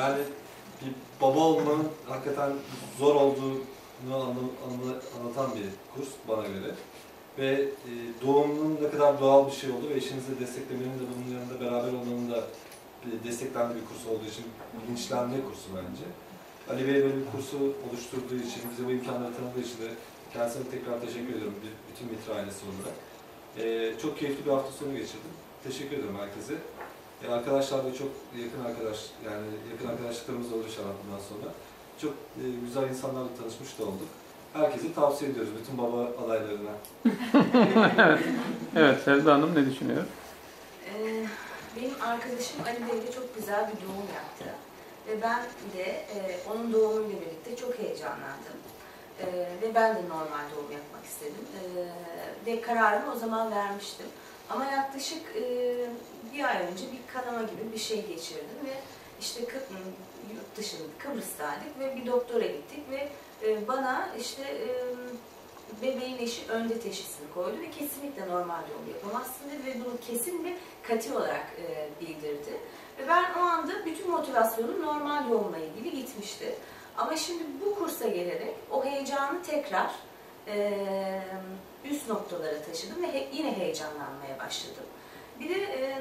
Yani bir baba olmanın hakikaten zor olduğunu anla- anla- anlatan bir kurs bana göre. Ve e, doğumunun ne kadar doğal bir şey olduğu ve eşinizi desteklemenin de bunun yanında beraber olmanın da e, desteklendiği bir kurs olduğu için bilinçlenme kursu bence. Ali Bey böyle bir kursu oluşturduğu için, bize bu imkanları tanıdığı için de kendisine tekrar teşekkür ediyorum bütün Mitra ailesi olarak. E, çok keyifli bir hafta sonu geçirdim. Teşekkür ediyorum herkese. E, arkadaşlar da çok yakın arkadaş, yani yakın arkadaşlıklarımız da olur inşallah bundan sonra. Çok e, güzel insanlarla tanışmış da olduk. Herkese tavsiye ediyoruz, bütün baba adaylarına. Evet, Selda Hanım ne düşünüyor? Ee, benim arkadaşım Ali Bey de çok güzel bir doğum yaptı. Ve ben de e, onun doğumuyla birlikte çok heyecanlandım. Ee, ve ben de normal doğum yapmak istedim. Ve kararımı o zaman vermiştim. Ama yaklaşık e, ay önce bir kanama gibi bir şey geçirdim ve işte Kıbrıs, yurt dışında Kıbrıs'taydık ve bir doktora gittik ve e, bana işte e, bebeğin eşi önde teşhisini koydu ve kesinlikle normal doğum yapamazsın dedi ve bunu kesin ve katı olarak e, bildirdi. Ve ben o anda bütün motivasyonum normal doğumla ilgili gitmişti. Ama şimdi bu kursa gelerek o heyecanı tekrar üst noktalara taşıdım ve yine heyecanlanmaya başladım. Bir de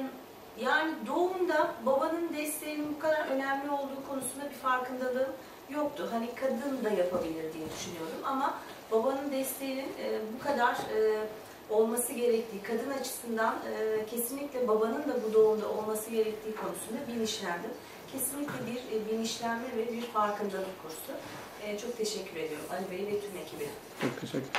yani doğumda babanın desteğinin bu kadar önemli olduğu konusunda bir farkındalığım yoktu. Hani kadın da yapabilir diye düşünüyordum ama babanın desteğinin e, bu kadar e, olması gerektiği, kadın açısından e, kesinlikle babanın da bu doğumda olması gerektiği konusunda bilinçlendim. Kesinlikle bir e, bilinçlenme ve bir farkındalık kursu. E, çok teşekkür ediyorum Ali Bey ve tüm ekibe. Çok teşekkür